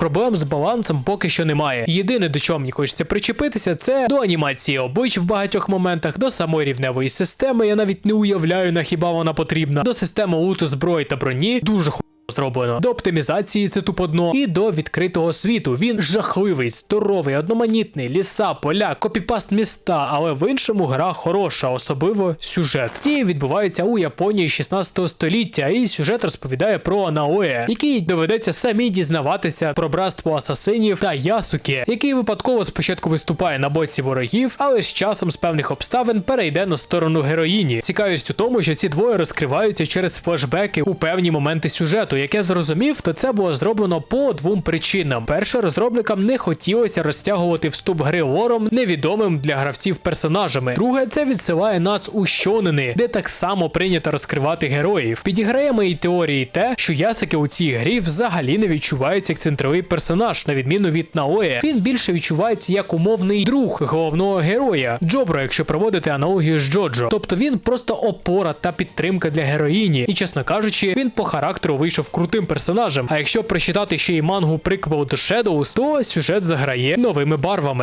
Проблем з балансом поки що немає. Єдине, до чого мені хочеться причепитися, це до анімації облич в багатьох моментах, до самої рівневої системи. Я навіть не уявляю, на хіба вона потрібна. До системи луту зброї та броні дуже. Зроблено до оптимізації це тупо дно і до відкритого світу. Він жахливий, здоровий, одноманітний, ліса, поля, копіпаст міста, але в іншому гра хороша, особливо сюжет. Дії відбуваються у Японії 16 століття, і сюжет розповідає про Анаоє, який доведеться самі дізнаватися про братство асасинів та Ясуки, який випадково спочатку виступає на боці ворогів, але з часом з певних обставин перейде на сторону героїні. Цікавість у тому, що ці двоє розкриваються через флешбеки у певні моменти сюжету. Як я зрозумів, то це було зроблено по двом причинам. Перше, розробникам не хотілося розтягувати вступ гри лором невідомим для гравців персонажами. Друге, це відсилає нас у щонини, де так само прийнято розкривати героїв. Підіграє моїй теорії те, що Ясаки у цій грі взагалі не відчувається як центровий персонаж, на відміну від Наоє. Він більше відчувається як умовний друг головного героя Джобро, якщо проводити аналогію з Джоджо. Тобто він просто опора та підтримка для героїні. І чесно кажучи, він по характеру вийшов крутим персонажем. А якщо прочитати ще й мангу приквел до Shadows, то сюжет заграє новими барвами.